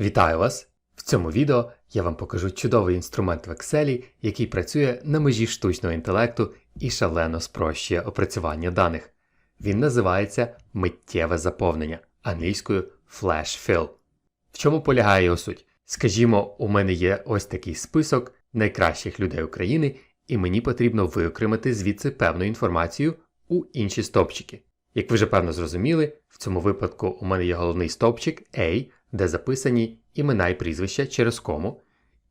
Вітаю вас! В цьому відео я вам покажу чудовий інструмент в Excel, який працює на межі штучного інтелекту і шалено спрощує опрацювання даних. Він називається миттєве заповнення англійською Flash Fill. В чому полягає його суть? Скажімо, у мене є ось такий список найкращих людей України, і мені потрібно виокремити звідси певну інформацію у інші стовпчики. Як ви вже певно зрозуміли, в цьому випадку у мене є головний стовпчик A, де записані імена і прізвища через кому,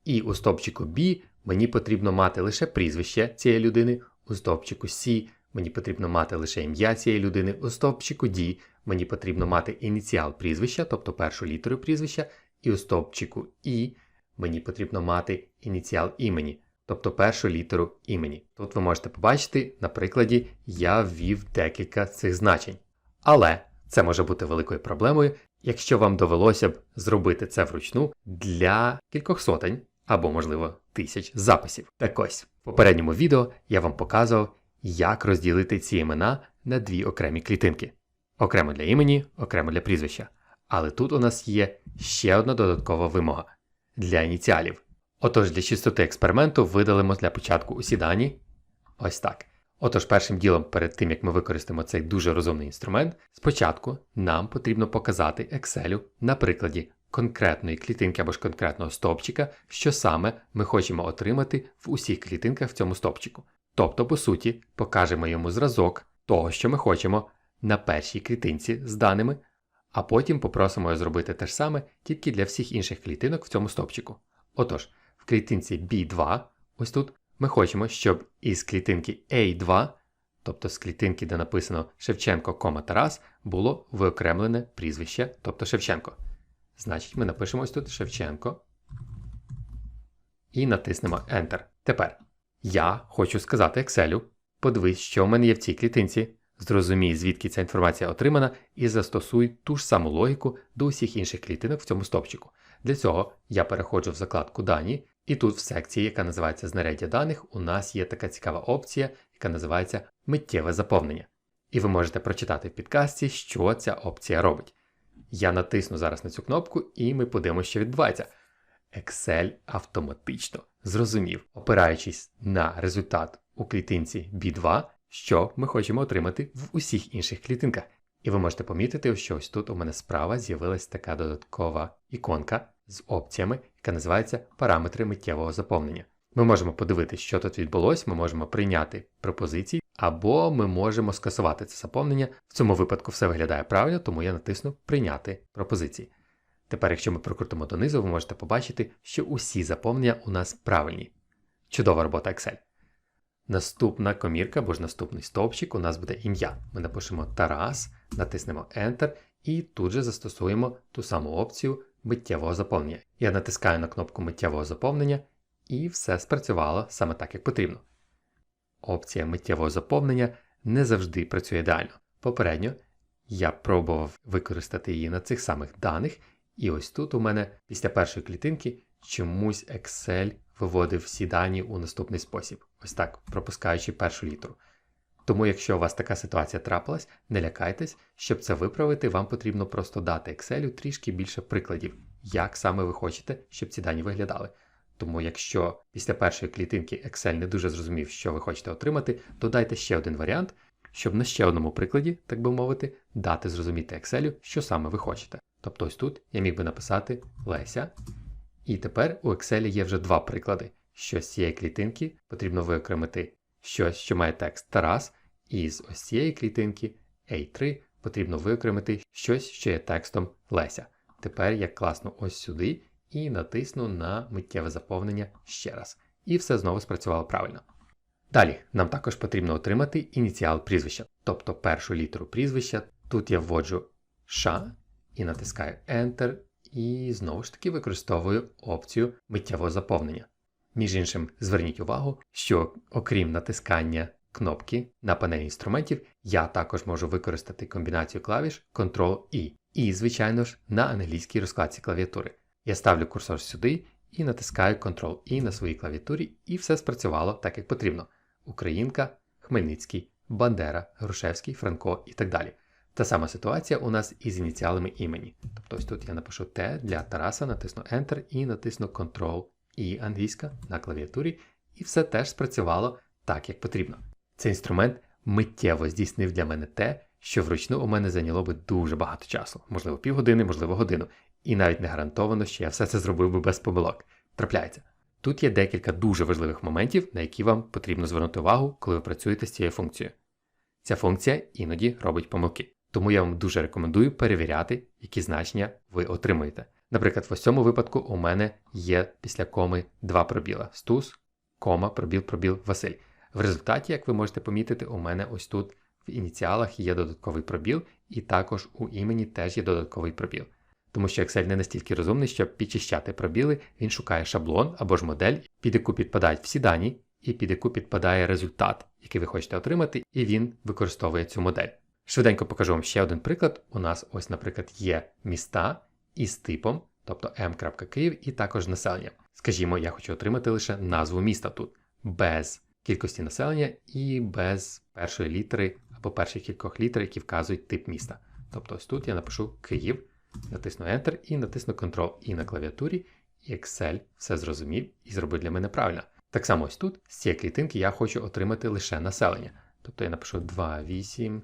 і у стовпчику B мені потрібно мати лише прізвище цієї людини, у стовпчику C мені потрібно мати лише ім'я цієї людини, у стовпчику D мені потрібно мати ініціал прізвища, тобто першу літеру прізвища, і у стовпчику І мені потрібно мати ініціал імені, тобто першу літеру імені. Тут ви можете побачити, на прикладі я ввів декілька цих значень. Але це може бути великою проблемою, якщо вам довелося б зробити це вручну для кількох сотень або, можливо, тисяч записів. Так ось, в попередньому відео я вам показував, як розділити ці імена на дві окремі клітинки. Окремо для імені, окремо для прізвища. Але тут у нас є ще одна додаткова вимога для ініціалів. Отож, для чистоти експерименту видалимо для початку усі дані. Ось так. Отож, першим ділом, перед тим як ми використаємо цей дуже розумний інструмент, спочатку нам потрібно показати Excel на прикладі конкретної клітинки або ж конкретного стовпчика, що саме ми хочемо отримати в усіх клітинках в цьому стовпчику. Тобто, по суті, покажемо йому зразок того, що ми хочемо на першій клітинці з даними, а потім попросимо його зробити те ж саме тільки для всіх інших клітинок в цьому стовпчику. Отож, в клітинці B2, ось тут, ми хочемо, щоб із клітинки A2, тобто з клітинки, де написано Шевченко, кома Тарас, було виокремлене прізвище, тобто Шевченко. Значить, ми напишемо ось тут Шевченко і натиснемо Enter. Тепер я хочу сказати Excel, подивись, що в мене є в цій клітинці. Зрозумій, звідки ця інформація отримана, і застосуй ту ж саму логіку до усіх інших клітинок в цьому стовпчику. Для цього я переходжу в закладку Дані, і тут в секції, яка називається Знаряддя даних, у нас є така цікава опція, яка називається Миттєве заповнення. І ви можете прочитати в підкасті, що ця опція робить. Я натисну зараз на цю кнопку, і ми подивимося, що відбувається. Excel автоматично зрозумів, опираючись на результат у клітинці B2, що ми хочемо отримати в усіх інших клітинках. І ви можете помітити, що ось тут у мене справа з'явилась така додаткова іконка з опціями, яка називається Параметри миттєвого заповнення. Ми можемо подивитися, що тут відбулося, ми можемо прийняти пропозиції, або ми можемо скасувати це заповнення. В цьому випадку все виглядає правильно, тому я натисну Прийняти пропозиції. Тепер, якщо ми прокрутимо донизу, ви можете побачити, що усі заповнення у нас правильні. Чудова робота Excel. Наступна комірка або ж наступний стовпчик у нас буде ім'я. Ми напишемо Тарас, натиснемо Enter і тут же застосуємо ту саму опцію миттєвого заповнення. Я натискаю на кнопку миттєвого заповнення і все спрацювало саме так, як потрібно. Опція миттєвого заповнення не завжди працює ідеально. Попередньо я пробував використати її на цих самих даних, і ось тут у мене після першої клітинки чомусь Excel виводив всі дані у наступний спосіб, ось так, пропускаючи першу літеру. Тому, якщо у вас така ситуація трапилась, не лякайтесь, щоб це виправити, вам потрібно просто дати Excel трішки більше прикладів, як саме ви хочете, щоб ці дані виглядали. Тому, якщо після першої клітинки Excel не дуже зрозумів, що ви хочете отримати, додайте ще один варіант, щоб на ще одному прикладі, так би мовити, дати зрозуміти Excel, що саме ви хочете. Тобто ось тут я міг би написати Леся. І тепер у Excel є вже два приклади. Що з цієї клітинки потрібно виокремити щось, що має текст Тарас, і з ось цієї клітинки A3 потрібно виокремити щось, що є текстом Леся. Тепер я класну ось сюди і натисну на миттєве заповнення ще раз. І все знову спрацювало правильно. Далі нам також потрібно отримати ініціал прізвища, тобто першу літеру прізвища. Тут я вводжу Ш і натискаю Enter, і знову ж таки використовую опцію миттєвого заповнення. Між іншим, зверніть увагу, що окрім натискання кнопки на панелі інструментів, я також можу використати комбінацію клавіш Ctrl-I. І, звичайно ж, на англійській розкладці клавіатури. Я ставлю курсор сюди і натискаю Ctrl-I на своїй клавіатурі, і все спрацювало так, як потрібно. Українка, Хмельницький, Бандера, Грушевський, Франко і так далі. Та сама ситуація у нас із ініціалами імені. Тобто ось тут я напишу Т для Тараса, натисну Enter і натисну Ctrl і англійська на клавіатурі, і все теж спрацювало так, як потрібно. Цей інструмент миттєво здійснив для мене те, що вручну у мене зайняло би дуже багато часу, можливо, півгодини, можливо, годину. І навіть не гарантовано, що я все це зробив би без помилок. Трапляється. Тут є декілька дуже важливих моментів, на які вам потрібно звернути увагу, коли ви працюєте з цією функцією. Ця функція іноді робить помилки, тому я вам дуже рекомендую перевіряти, які значення ви отримуєте. Наприклад, в цьому випадку у мене є після коми два пробіла: стус, кома, пробіл, пробіл, Василь. В результаті, як ви можете помітити, у мене ось тут в ініціалах є додатковий пробіл, і також у імені теж є додатковий пробіл. Тому що Excel не настільки розумний, щоб підчищати пробіли, він шукає шаблон або ж модель, під яку підпадають всі дані, і під яку підпадає результат, який ви хочете отримати, і він використовує цю модель. Швиденько покажу вам ще один приклад. У нас ось, наприклад, є міста із типом, тобто m.Київ, і також населення. Скажімо, я хочу отримати лише назву міста тут, без кількості населення і без першої літери або перших кількох літер, які вказують тип міста. Тобто ось тут я напишу Київ, натисну Enter і натисну Ctrl і на клавіатурі, і Excel все зрозумів і зробив для мене правильно. Так само ось тут, з цієї клітинки, я хочу отримати лише населення. Тобто я напишу 2, 8,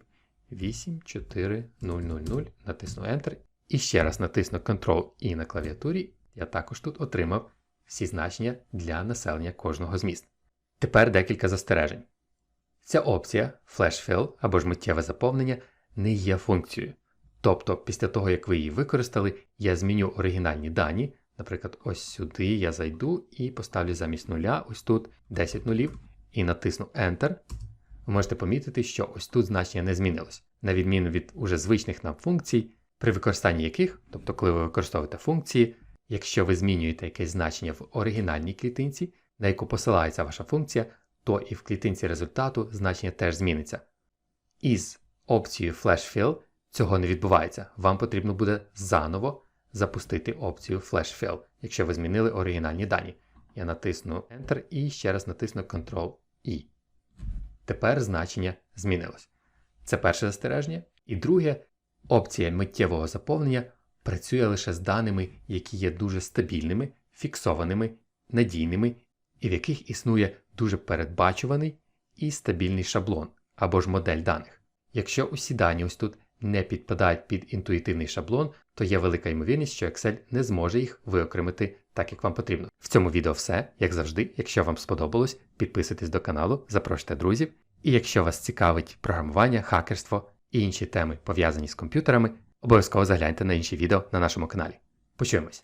8, 4, 0, 0, 0, натисну Enter. І ще раз натисну Ctrl і на клавіатурі. Я також тут отримав всі значення для населення кожного з міст. Тепер декілька застережень. Ця опція Flash Fill або ж миттєве заповнення не є функцією. Тобто, після того, як ви її використали, я зміню оригінальні дані. Наприклад, ось сюди я зайду і поставлю замість нуля, ось тут 10 нулів, і натисну Enter. Ви можете помітити, що ось тут значення не змінилось, на відміну від уже звичних нам функцій, при використанні яких, тобто коли ви використовуєте функції, якщо ви змінюєте якесь значення в оригінальній клітинці, на яку посилається ваша функція, то і в клітинці результату значення теж зміниться. Із опцією Flash Fill цього не відбувається. Вам потрібно буде заново запустити опцію Flash Fill, якщо ви змінили оригінальні дані. Я натисну Enter і ще раз натисну Ctrl I. Тепер значення змінилось. Це перше застереження. І друге, опція миттєвого заповнення працює лише з даними, які є дуже стабільними, фіксованими, надійними і в яких існує дуже передбачуваний і стабільний шаблон або ж модель даних. Якщо усі дані ось тут не підпадають під інтуїтивний шаблон, то є велика ймовірність, що Excel не зможе їх виокремити так, як вам потрібно. В цьому відео все, як завжди, якщо вам сподобалось, підписуйтесь до каналу, запрошуйте друзів. І якщо вас цікавить програмування, хакерство і інші теми пов'язані з комп'ютерами, обов'язково загляньте на інші відео на нашому каналі. Почуємось!